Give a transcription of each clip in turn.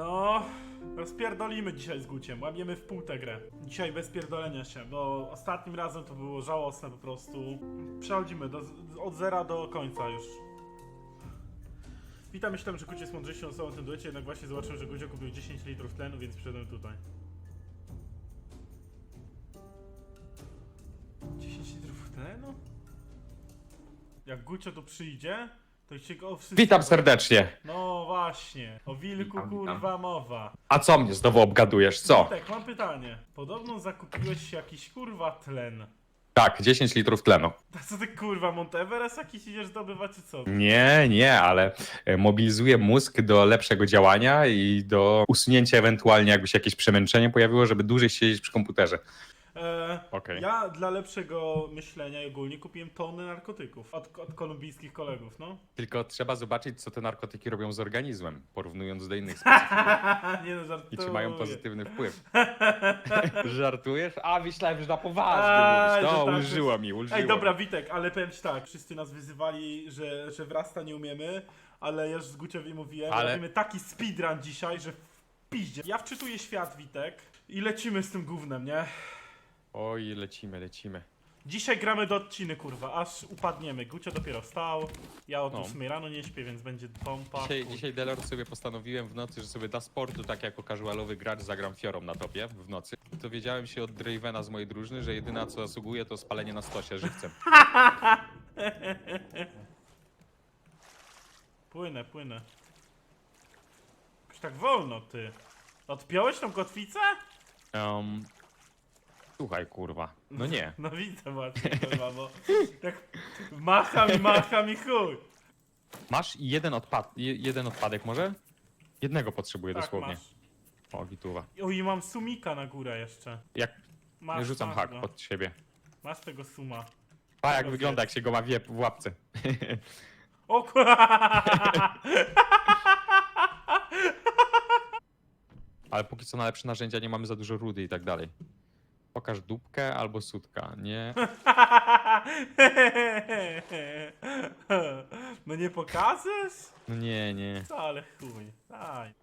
No, rozpierdolimy dzisiaj z Guciem, łamiemy w pół tę grę. Dzisiaj bez pierdolenia się, bo ostatnim razem to było żałosne po prostu. Przechodzimy do, od zera do końca już. Witam, myślałem, że Guć jest mądrzejszą osobą w tym duecie, jednak właśnie zobaczyłem, że Gucio kupił 10 litrów tlenu, więc przyszedłem tutaj. 10 litrów tlenu? Jak Gucio tu przyjdzie, to się go o wszystko... Witam serdecznie. No właśnie, o wilku Witam, witam. kurwa mowa. A co mnie znowu obgadujesz? Co? Tak, mam pytanie. Podobno zakupiłeś jakiś kurwa tlen. Tak, 10 litrów tlenu. A co ty kurwa, Monteverest jakiś idziesz zdobywać czy co? Nie, nie, ale e, mobilizuje mózg do lepszego działania i do usunięcia ewentualnie jakby się jakieś przemęczenie pojawiło, żeby dłużej siedzieć przy komputerze. E, Okej. Ja dla lepszego myślenia i ogólnie kupiłem tony narkotyków od, od kolumbijskich kolegów, no. Tylko trzeba zobaczyć, co te narkotyki robią z organizmem, porównując do innych Nie no, żartuję. i czy mają pozytywny wpływ. Żartujesz? A, myślałem, że na poważnie Aj, mówisz. że No, tak, ulżyło mi, ulżyło Ej, dobra, mi. Witek, ale powiem ci tak, wszyscy nas wyzywali, że, że wrasta nie umiemy, ale ja już z Guciowi mówiłem, Ale- robimy taki speedrun dzisiaj, że w piździe. Ja wczytuję świat, Witek, i lecimy z tym gównem, nie? Oj, lecimy, lecimy. Dzisiaj gramy do odciny, kurwa, aż upadniemy. Gucio dopiero wstał, ja od No. 8 rano nie śpię, więc będzie pompa. Dzisiaj, kur- dzisiaj Delord sobie postanowiłem w nocy, że sobie dla sportu, tak jako casualowy gracz, zagram fiorą na topie w nocy. Dowiedziałem się od Dravena z mojej drużyny, że jedyna co zasługuje to spalenie na stosie żywcem. Płynę, płynę. Już tak wolno, ty. Odpiąłeś tą kotwicę? Um, słuchaj, kurwa. No nie. No widzę właśnie, kurwa, bo tak macham i macham i chuj. Masz jeden, odpad, je- jeden odpadek może? Jednego potrzebuję Tak, dosłownie. masz. O, gituwa. O, i mam sumika na górę jeszcze. Jak Masz, rzucam masz hak go. pod siebie. Masz tego suma. A jak Tego wygląda, jak się go ma w, w łapce. O kurwa! Ale póki co na lepsze narzędzia nie mamy za dużo rudy i tak dalej. Pokaż dupkę albo sutka, nie? No nie pokażesz? No nie, nie. Ale chuj. Daj.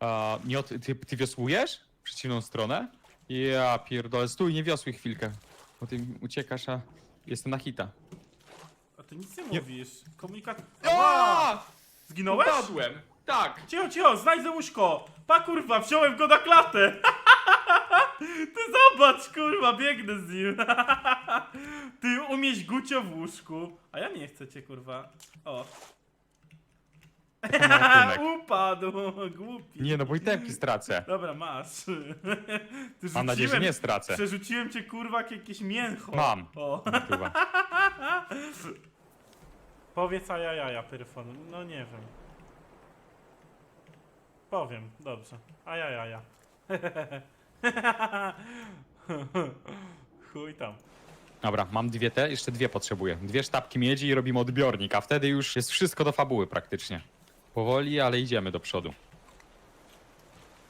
A, nie od, ty, ty wiosłujesz? W przeciwną stronę? Ja pierdolę, stój, nie wiosłuj chwilkę. Bo ty uciekasz, a jestem na hita. A ty nic nie Nie- mówisz. Komunikat... Ała! Zginąłeś? Upadłem! Tak! Cicho, cicho, znajdę łóżko! Pa kurwa, wziąłem go na klatę! Ty zobacz, kurwa, biegnę z nim! Ty umieść gucio w łóżku. A ja nie chcę cię, kurwa. O. ratunek. Upadł, głupi. Nie no, bo i tempi stracę. Dobra, masz. Ty Mam nadzieję, że nie stracę. Przerzuciłem cię, kurwa, jak jakieś mięcho. Mam. O. Chyba. Powiedz a ja, ja, ja, Pyrfon. No nie wiem. Powiem, dobrze. A ja, ja, ja. Chuj tam. Dobra, mam dwie te, jeszcze dwie potrzebuję. Dwie sztabki miedzi i robimy odbiornik, a wtedy już jest wszystko do fabuły praktycznie. Powoli, ale idziemy do przodu.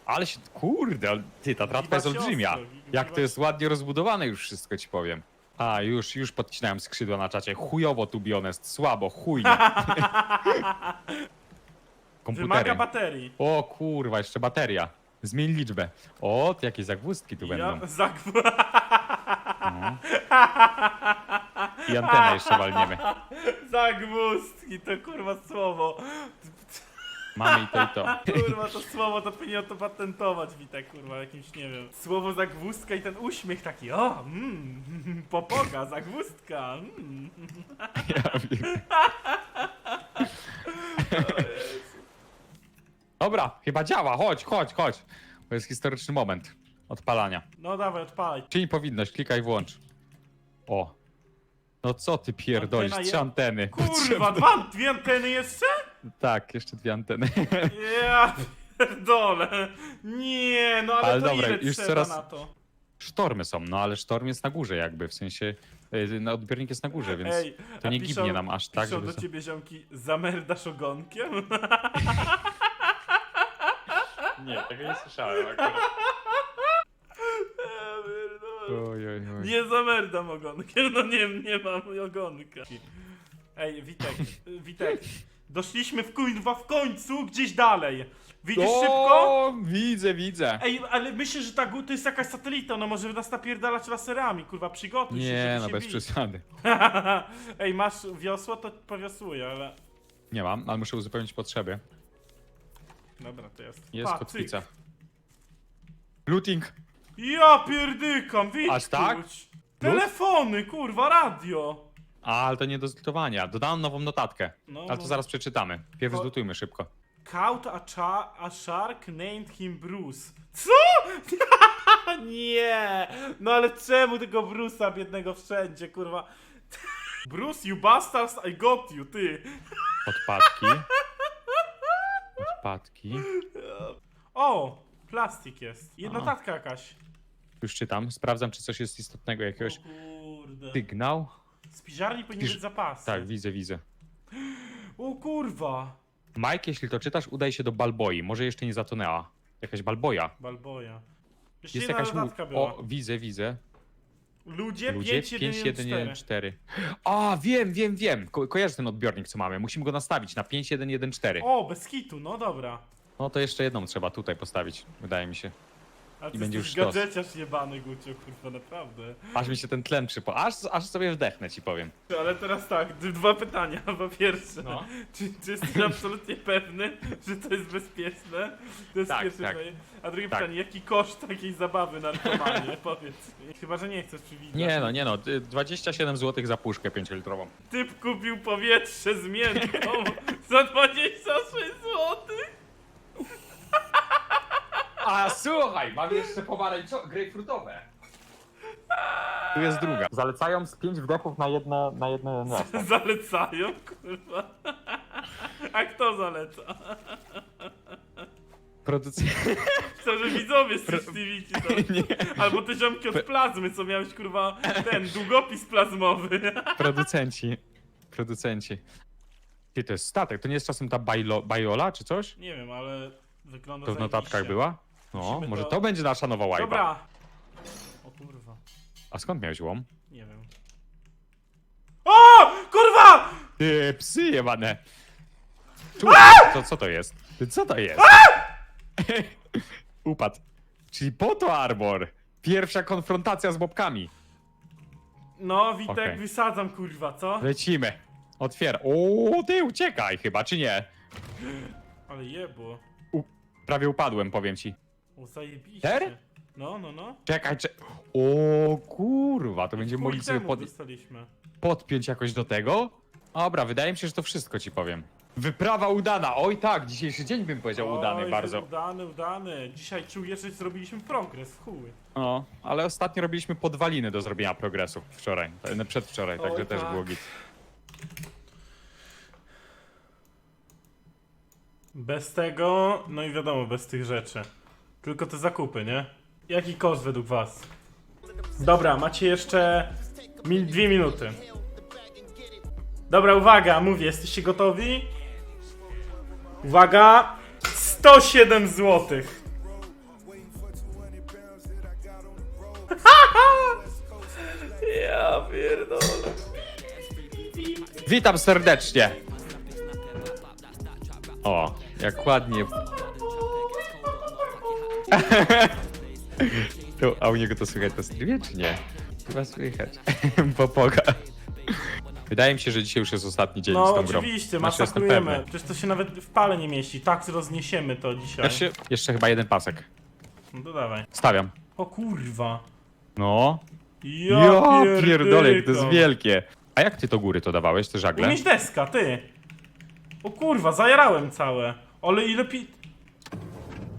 Ale się, kurde, ale ty, ta tratwa jest olbrzymia. Jak to jest ładnie rozbudowane już wszystko ci powiem. A, już, już podcinałem skrzydła na czacie. Chujowo, to be honest. Słabo, chujnie. Komputery. Wymaga baterii. O kurwa, jeszcze bateria. Zmień liczbę. O, to jakieś zagwózdki tu będą. Ja zagw... No. I antenę jeszcze walniemy. Zagwózdki, to kurwa słowo. Mamy i to i to. Kurwa, to słowo to powinien to patentować, Witek, kurwa, jakimś, nie wiem. Słowo zagwózdka i ten uśmiech taki, o, mm, popoga, zagwózdka, mm. Ja wiem. Dobra, chyba działa. Chodź, chodź, chodź. To jest historyczny moment odpalania. No dawaj, odpalaj. Czyń powinność, klikaj włącz. O. No co ty pierdolisz? Antena Trzy je- anteny. Kurwa, Potrzebne. dwa, dwie anteny jeszcze? Tak, jeszcze dwie anteny. Ja pierdolę. Nie, no ale, Ale to dobra, ile już trzeba coraz- na to? Sztormy są, no ale sztorm jest na górze jakby, w sensie y, no, odbiornik jest na górze, więc to a nie piszą- gibnie nam aż tak, Piszą żeby... do ciebie ziomki, zamerdasz ogonkiem? Nie, tego nie słyszałem akurat. Ja pierdolę. Oj, oj, oj. Nie zamerdam ogonkiem, no nie, nie mam ogonka. Ej, Witek, Witek. Doszliśmy w kurwa w końcu gdzieś dalej. Widzisz o, szybko? Widzę, widzę. Ej, ale myślę, że ta to jest jakaś satelita, no może nas napierdalać laserami, kurwa, przygotuj się, Nie, żeby no się bez bić. przesady. Ej, masz wiosło, to powiosłuję, ale... Nie mam, ale muszę uzupełnić potrzeby. Dobra, to jest. Jest Pa, kotwica. cyk. Looting. Ja pierdykam, widzisz? Aż tak? Telefony, kurwa, radio. A, ale to nie do zlutowania. Dodałem nową notatkę. No, Ale to no. zaraz przeczytamy. Pierw To- zlutujmy szybko. Caught a, cha- a shark named him Bruce. Co? nie! No ale czemu tego Bruce'a biednego wszędzie, kurwa? Bruce, you bastards, I got you, ty. Odpadki. O, plastik jest. I notatka jakaś. Już czytam. Sprawdzam, czy coś jest istotnego, jakiegoś O kurde. sygnał. Z piżarni powinien Pisz- być zapas. Tak, widzę, widzę. O kurwa. Mike, jeśli to czytasz, udaj się do Balboi. Może jeszcze nie zatonęła. Jakaś Balboja. Balboja. Jeszcze Jest jedna jakaś... mu- notatka była. O, widzę, widzę. Ludzie, Ludzie 5114. 5114. A, wiem, wiem, wiem. Ko kojarzę ten odbiornik, co mamy. Musimy go nastawić na 5114. O, bez kitu, no dobra. No to jeszcze jedną trzeba tutaj postawić, wydaje mi się. A ty I będzie już sztos. gadżeciarz jebany, Gucio, kurwa, naprawdę. Aż mi się ten tlen przypo... Aż, aż sobie wdechnę, ci powiem. Ale teraz tak, d- dwa pytania. Po pierwsze, No. czy, czy jesteś absolutnie pewny, że to jest bezpieczne? To jest Tak, pierwsze tak. pytanie. A drugie Tak. pytanie, jaki koszt takiej zabawy narkomanie? Powiedz mi. Chyba, że nie chcesz przywitać. Nie no, nie no. y, 27 zł za puszkę 5-litrową. Typ kupił powietrze z miętą za 26 zł. A słuchaj, mam jeszcze pomarańczowe, grejpfrutowe. Tu jest druga. Zalecają z 5 wdechów na jedno, na jedno miasto. Zalecają, kurwa. A kto zaleca? Producent... Chcę, że widzowie z TV ci. Albo te ziomki od plazmy, co miałeś, kurwa, ten, długopis plazmowy. Producenci. Producenci. Ty, to jest statek, to nie jest czasem ta bajlo, bajola czy coś? Nie wiem, ale wygląda To w notatkach zajebiście. była? No, Musimy może to- to będzie nasza nowa łajba. Dobra. O kurwa, A skąd miałeś łom? nie wiem. O! Kurwa! Ty, psy jebane. To co to jest? Ty, co to jest? Upadł. Czyli po to Arbor. Pierwsza konfrontacja z bobkami. No, Witek, Okej. wysadzam, kurwa, co? Lecimy. Otwiera. O, ty uciekaj chyba, czy nie? Ale jebło. U, prawie upadłem, powiem ci. O, zajebiście. Ter? No, no, no. Czekaj, czekaj. O kurwa, to będziemy mogli sobie pod, dostaliśmy. podpiąć jakoś do tego? Dobra, wydaje mi się, że to wszystko ci powiem. Wyprawa udana. Oj tak, dzisiejszy dzień bym powiedział udany Oj, bardzo. Udany, udany. Dzisiaj czuję, że zrobiliśmy progres, w chuj. No, ale ostatnio robiliśmy podwaliny do zrobienia progresu. Wczoraj, e, przedwczoraj, także Oj, też tak. było git. Bez tego, no i wiadomo, bez tych rzeczy. Tylko te zakupy, nie? Jaki koszt według was? Dobra, macie jeszcze mi dwie minuty. Dobra, uwaga, mówię, jesteście gotowi? Uwaga! 107 zł. ja pierdolę. Witam serdecznie. O, jak ładnie. Tu, a u niego to słychać na streamie, czy nie? Chyba słychać. Popoga. Wydaje mi się, że dzisiaj już jest ostatni dzień No z tą grą. oczywiście, Znaczy, jestem masakrujemy. pewny. Przecież to się nawet w pale nie mieści. Tak rozniesiemy to dzisiaj. Się, jeszcze chyba jeden pasek. No to dawaj. Stawiam. O kurwa. No. Ja, Ja pierdolę, jak to jest wielkie. A jak ty to góry to dawałeś, te żagle? Umieć deska, ty. O kurwa, zajarałem całe. Ale ile pi...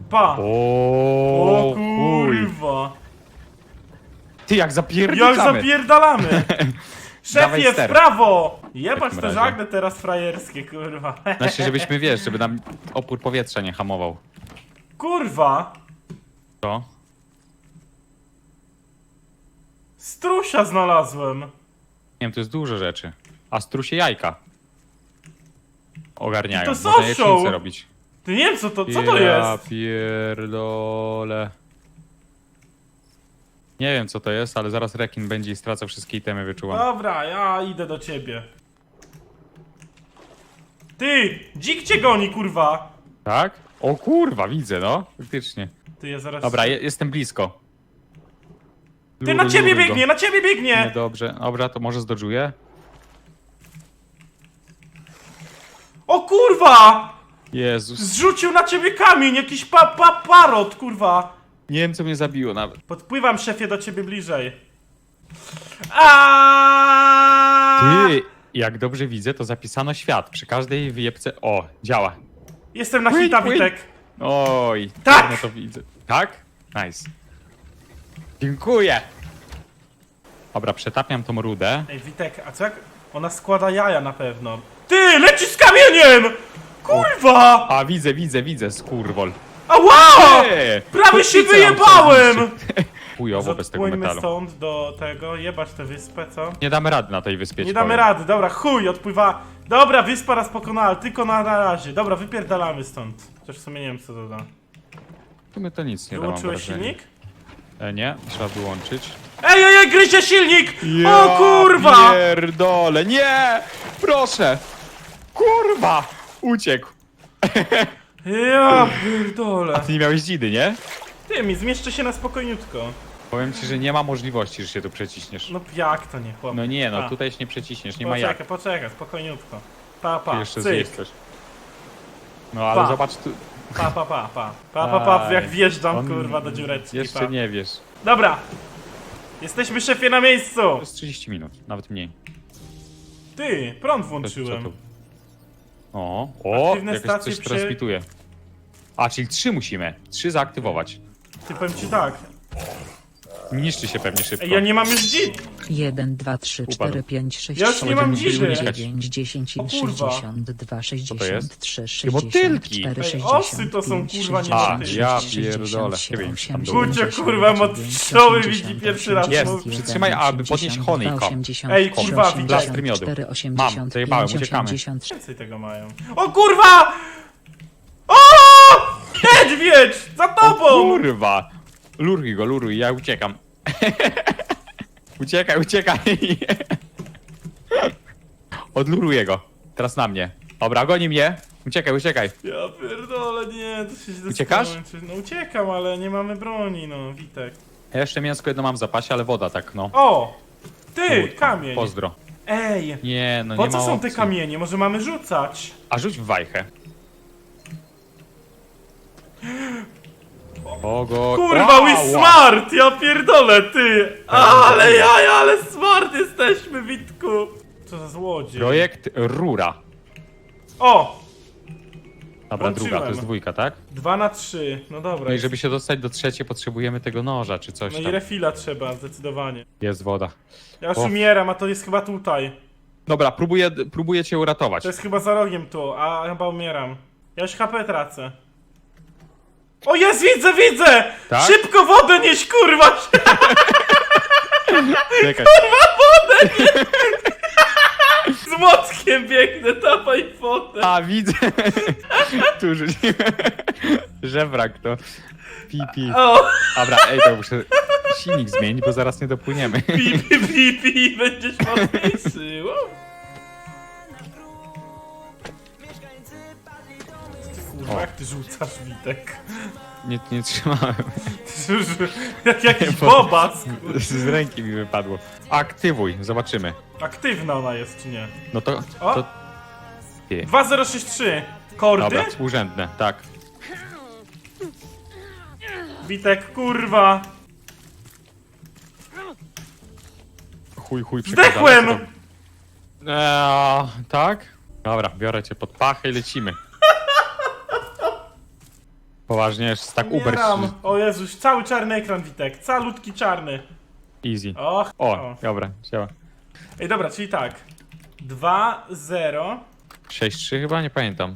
Pa. O, O kurwa. Ty jak Jak zapierdolamy. zapierdalamy. Dawaj Szefie, w ster. prawo! Jebać takim te razie. żagle teraz frajerskie, kurwa. Znaczy, żebyśmy, wiesz, żeby nam opór powietrza nie hamował. Kurwa. To? Strusia znalazłem. Nie wiem, to jest dużo rzeczy. A strusie jajka. Ogarniają. To Można są jajecznicę show. robić. Ty nie wiem co to, co to Ja jest? pierdolę. Nie wiem co to jest, ale zaraz rekin będzie i straca wszystkie itemy wyczułam. Dobra, ja idę do ciebie. Ty! Dzik cię goni, kurwa! Tak? O kurwa, widzę, no. Faktycznie. Ty, ja zaraz... Dobra, je, jestem blisko. Ty, na ciebie luruj go. biegnie, na ciebie biegnie! Niedobrze. Dobra, to może zdodżuję? O kurwa! Jezus. Zrzucił na ciebie kamień, jakiś pa, pa, parot, kurwa! Nie wiem, co mnie zabiło nawet. Podpływam, szefie, do ciebie bliżej. Aaaa! Ty, jak dobrze widzę, to zapisano świat. Przy każdej wyjebce... O, działa. Jestem na Płyń, hita. Witek. Oj, Tak! No to widzę. Tak? Nice. Dziękuję. Dobra, przetapiam tą rudę. Ej, Witek, a co jak... Ona składa jaja na pewno. Ty, leci z kamieniem! Kurwa! A, widzę, widzę, widzę, skurwol. Ała! Ty! Prawie się Kotwicę nam wyjebałem! Chujowo bez tego Zapłyńmy metalu. stąd do tego, jebać tę wyspę, co? Nie damy rady na tej wyspie. Nie ci damy powiem. rady, dobra, chuj, odpływa. Dobra, wyspa raz pokonała, tylko na, na razie. Dobra, wypierdalamy stąd. Chociaż w sumie nie wiem co to da. W sumie to nic nie da, mam Wyłączyłeś wrażenie. silnik? E, nie, trzeba wyłączyć. Ej, ej, ej, gryzie silnik! o kurwa! pierdolę, nie! Proszę! Kurwa! Uciekł. Ja pierdolę. Ty nie miałeś dzidy, nie? Ty, mi zmieszczę się na spokojniutko. Powiem ci, że nie ma możliwości, że się tu przeciśniesz. No jak to nie, chłop? No nie, no tutaj się nie przeciśniesz, nie ma Poczekaj, jak. poczekaj, spokojniutko. Pa, Ty pa, jeszcze cyk. coś. No ale Pa. zobacz tu. Pa, pa, pa, pa. Pa, pa, pa, Aj, jak wjeżdżam, on kurwa, do dziureczki. Jeszcze pa. nie wiesz. Dobra. Jesteśmy szefie na miejscu. To jest 30 minut, nawet mniej. Ty, prąd co włączyłem. tu? O, o, Aktywne jakoś stacje coś przy- transmituje. A, czyli trzy musimy. Trzy zaaktywować. Ty, powiem ci tak. Niszczy się pewnie szybko. Ej, ja nie mam już dzid. 1, 2, 3, Upadł. 4, 5, 6, Ja już nie mam będziemy dzidy. musieli 9, 10, O kurwa. 62, to jest? 63, motylki. 64, Ej, 65, osy to są, kurwa, nie A, motylki. ja pierdolę. Gucio, kurwa, pszczoły widzi pierwszy raz. Jest, przytrzymaj, aby podnieść honeycomb. Ej, kurwa, widzę. Mam, zajebałem, uciekamy. Więcej tego mają. O kurwa! O! Niedźwiedź! Za tobą! Kurwa! Luruj go, luruj, ja uciekam. uciekaj, uciekaj! Odluruję go. Teraz na mnie. Dobra, goni mnie. Uciekaj, uciekaj. Ja pierdolę, nie, to się źle Uciekasz? skończy. No uciekam, ale nie mamy broni, no, Witek. Ja jeszcze mięsko jedno mam w zapasie, ale woda tak, no. O! Ty, kamień! Pozdro. Ej! Nie, no Po nie co ma są te opcji. kamienie? Może mamy rzucać? A rzuć w wajchę. Ogo... Kurwa, we smart! Ja pierdolę, ty! Ale jaja, ale smart jesteśmy, Witku! Co za złodziej. Projekt Rura. O! Dobra, Włączyłem. druga, to jest dwójka, tak? Dwa na trzy. No dobra. No i żeby się dostać do trzeciej, potrzebujemy tego noża, czy coś No i tam. refila trzeba, zdecydowanie. Jest woda. Ja już O. umieram, a to jest chyba tutaj. Dobra, próbuję, próbuję cię uratować. To jest chyba za rogiem tu, a chyba umieram. Ja już HP tracę. O jest, widzę, widzę! Tak? Szybko wodę nieś, kurwa! Czekaj. Z młotkiem biegnę, dawaj wodę. A, widzę. tu rzuciłem. Żebrak to. Pi, pi. O, Dobra, ej, to muszę silnik zmienić, bo zaraz nie dopłyniemy. pi, pi, pi, pi, będziesz mocniejszy. Wow. Kurwa, jak ty rzucasz, Witek? Nie, nie trzymałem. Ty rzu- Jak jakiś bobas, kurwa. Z ręki mi wypadło. Aktywuj, zobaczymy. Aktywna ona jest, czy nie? No to. O. to... Ty. 2063. Kordy? Dobra, współrzędne, tak. Witek, kurwa. Chuj, chuj, Zdechłem! Eee, tak? Dobra, biorę cię pod pachę i lecimy. Poważnie, jest tak Uber. Umieram. O Jezus, cały czarny ekran, Witek. Calutki czarny. Easy. Och, O, dobra, działa. Ej, dobra, czyli tak. 2, 0. 6-3 chyba? Nie pamiętam.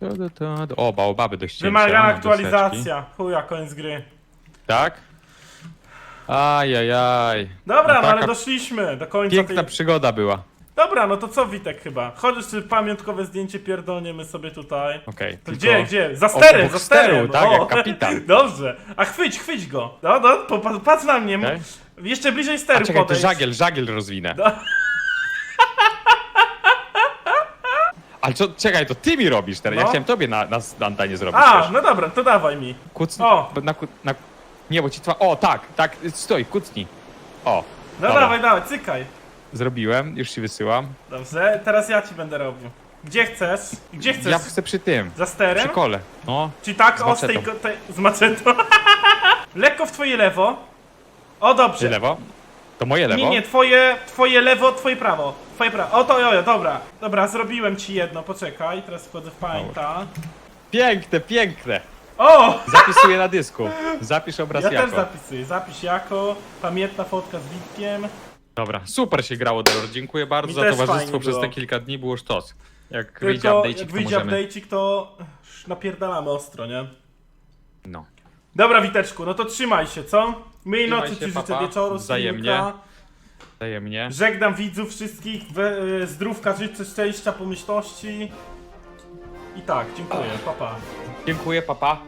Da, da, da, da. O, baobaby do ścięcia. Wymagana deseczki. aktualizacja. Chuja, koniec gry. Tak? Ajajaj. Dobra, no, taka ale doszliśmy do końca Piękna tej... przygoda była. Dobra, no to co Witek chyba? Chodzisz czy pamiątkowe zdjęcie pierdolniemy sobie tutaj. Okej. To gdzie, gdzie? Za sterem, za sterem! No. tak, jak kapitan. Dobrze. A chwyć, chwyć go. No, no, popa- patrz na mnie. Okej. Jeszcze bliżej steru A steru czekaj, to żagiel, żagiel rozwinę. No. Ale co, czekaj, to ty mi robisz teraz. No. Ja chciałem tobie na, na, antenie zrobić A, też. no dobra, to dawaj mi. Kucnij. O. Na, na, nie, bo ci twa... O, tak, tak, stoi, kucnij. O. No dawaj, dawaj, cykaj zrobiłem, już ci wysyłam. Dobrze, teraz ja ci będę robił. Gdzie chcesz? Gdzie chcesz? Ja chcę przy tym, Za przy sterem? kole. No, Czy tak, Z o, z tej, tej, z maczetą. Lekko w twoje lewo. O, dobrze. lewo? To moje lewo? Nie, nie, twoje, twoje lewo, twoje prawo. Twoje prawo. O, to jojo, dobra. Dobra, zrobiłem ci jedno, poczekaj. Teraz wchodzę w pańta. Piękne, piękne. O! Zapisuję na dysku. Zapisz obraz Ja też jako. zapisuję. Zapisz jako. Pamiętna fotka z Witkiem. Dobra, super się grało, Delor. Dziękuję bardzo Mi za też towarzystwo fajnie przez było. te kilka dni, było sztos. Jak wyjdzie Tylko update'cik, jak to wyjdzie możemy... to napierdalamy ostro, nie? No. Dobra, Witeczku, no to trzymaj się, co? Trzymaj nocy się, ci życzę papa. wieczoru, Wzajemnie. Wzajemnie. Żegnam widzów wszystkich, we, e, zdrówka, życzę szczęścia, pomyślności. I tak, dziękuję, papa. Pa. Dziękuję, papa.